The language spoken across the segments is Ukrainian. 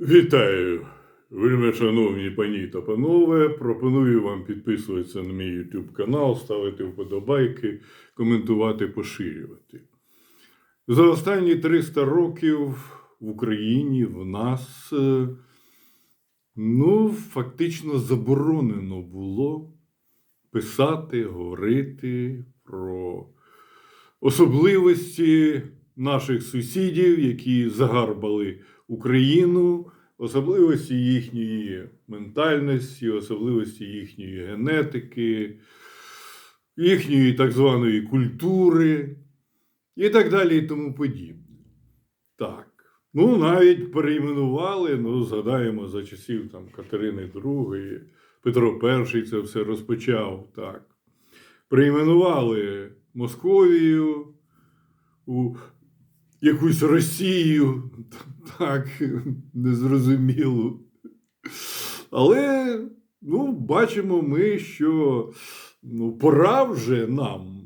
Вітаю, вельми шановні пані та панове. Пропоную вам підписуватися на мій YouTube канал, ставити вподобайки, коментувати, поширювати. За останні 300 років в Україні в нас е, ну, фактично заборонено було писати, говорити про особливості наших сусідів, які загарбали Україну, особливості їхньої ментальності, особливості їхньої генетики, їхньої так званої культури і так далі і тому подібне. Так. Ну, навіть перейменували, ну, згадаємо за часів там, Катерини II, Петро І це все розпочав. Так. Перейменували Московію у якусь Росію, так, незрозумілу. Але ну, бачимо ми, що ну, пора вже нам.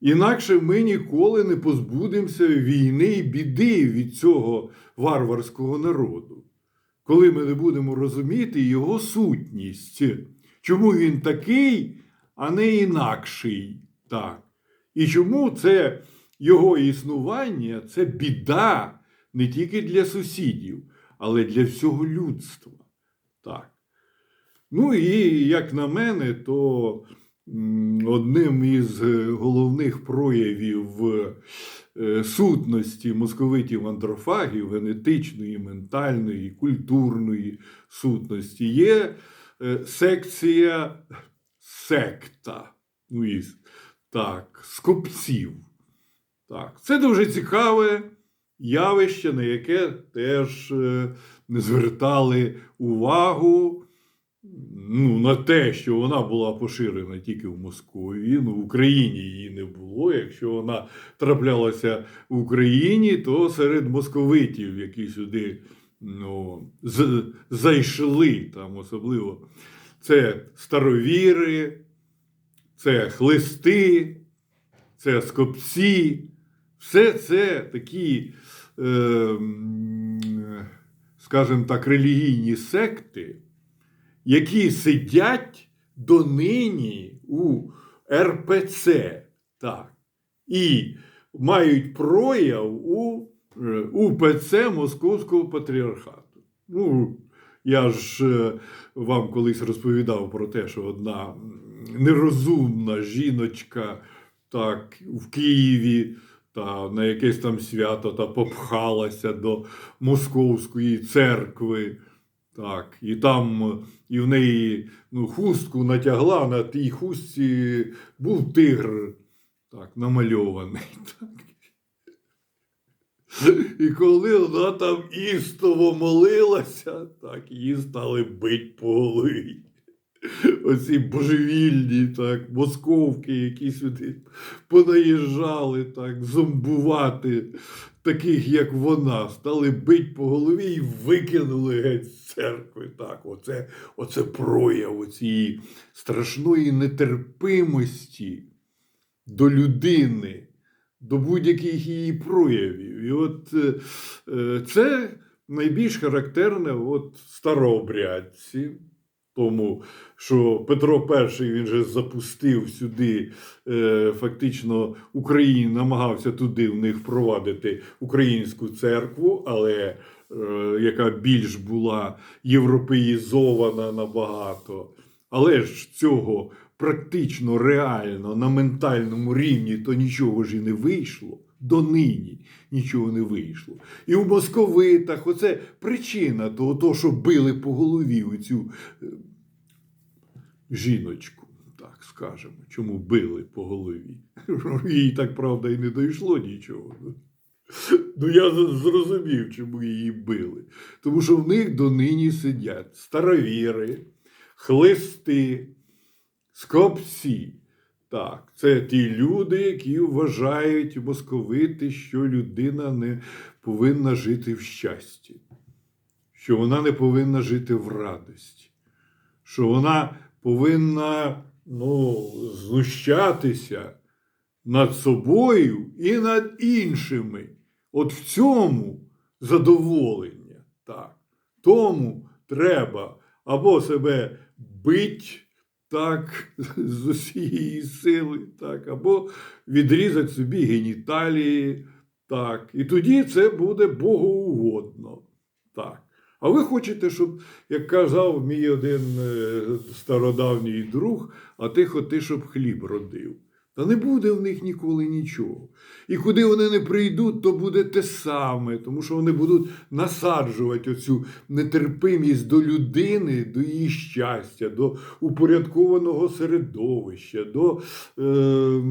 Інакше ми ніколи не позбудемося війни і біди від цього варварського народу, коли ми не будемо розуміти його сутність, чому він такий, а не інакший. Так. І чому це його існування це біда не тільки для сусідів, але для всього людства. Так. Ну і як на мене, то одним із е, головних проявів е, сутності московитів андрофагів, генетичної, ментальної, культурної сутності є е, секція секта. Ну, і, так, скопців. Так, це дуже цікаве явище, на яке теж не звертали увагу. Ну, на те, що вона була поширена тільки в Московії, ну в Україні її не було. Якщо вона траплялася в Україні, то серед московитів, які сюди ну, зайшли там особливо, це старовіри, це хлисти, це скопці. Все це такі, е, скажімо так, релігійні секти, які сидять донині у РПЦ, так, і мають прояв у е, УПЦ Московського патріархату. Ну, я ж е, вам колись розповідав про те, що одна нерозумна жіночка так, в Києві та на якесь там свято та попхалася до Московської церкви. Так, і там і в неї ну, хустку натягла, на тій хустці був тигр так, намальований. Так. І коли вона там істово молилася, так, її стали бить по голові. Оці божевільні, так, московки, які сюди понаїжджали, так, зомбувати таких, як вона, стали бить по голові і викинули геть з церкви. Так, оце, оце прояв цієї страшної нетерпимості до людини, до будь-яких її проявів. І от е, е, це найбільш характерне от старообрядці. Тому що Петро І він же запустив сюди е, фактично Україну, намагався туди в них впровадити українську церкву, але е, яка більш була європеїзована набагато. Але ж цього практично реально на ментальному рівні то нічого ж і не вийшло. Донині нічого не вийшло. І у московитах оце причина того, що били по голові оцю е, жіночку, так скажемо, чому били по голові. Їй так правда і не дійшло нічого. Ну, я зрозумів, чому її били. Тому що в них донині сидять старовіри, хлисти, скопці. Так, це ті люди, які вважають московити, що людина не повинна жити в щасті, що вона не повинна жити в радості, що вона повинна ну, знущатися над собою і над іншими. От в цьому задоволення. Так. Тому треба або себе бить так з усієї сили, так, або відрізати собі геніталії. Так, і тоді це буде богоугодно. Так. А ви хочете, щоб, як казав мій один е, стародавній друг, а ти хоти, щоб хліб родив. Та не буде в них ніколи нічого. І куди вони не прийдуть, то буде те саме, тому що вони будуть насаджувати оцю нетерпимість до людини, до її щастя, до упорядкованого середовища, до е,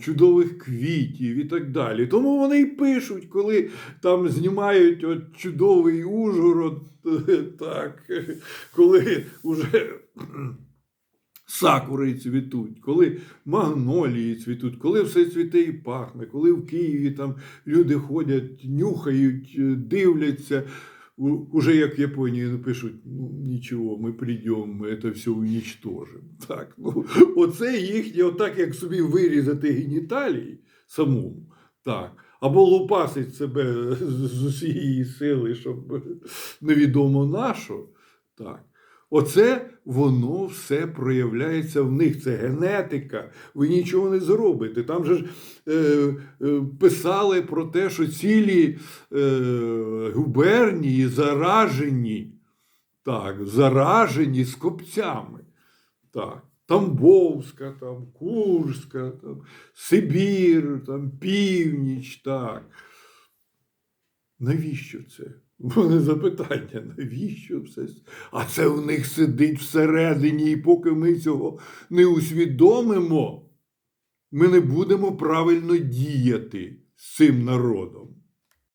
чудових квітів і так далі. Тому вони й пишуть, коли там знімають от чудовий Ужгород, так, коли вже сакури цвітуть, коли магнолії цвітуть, коли все цвіте і пахне, коли в Києві там люди ходять, нюхають, е, дивляться. Уже як в Японії пишуть, ну нічого, ми прийдемо, ми це все унічтожимо. Так, ну, оце їхнє, отак як собі вирізати геніталії самому, так, або лупасить себе з усієї сили, щоб невідомо на що. Так. Оце воно все проявляється в них. Це генетика. Ви нічого не зробите. Там же ж е, е, писали про те, що цілі е, губернії заражені, так, заражені скопцями. Так. Тамбовська, там, Курська, там, Сибір, там, північ, так. Навіщо це? Мене запитання, навіщо все? А це в них сидить всередині, і поки ми цього не усвідомимо, ми не будемо правильно діяти з цим народом.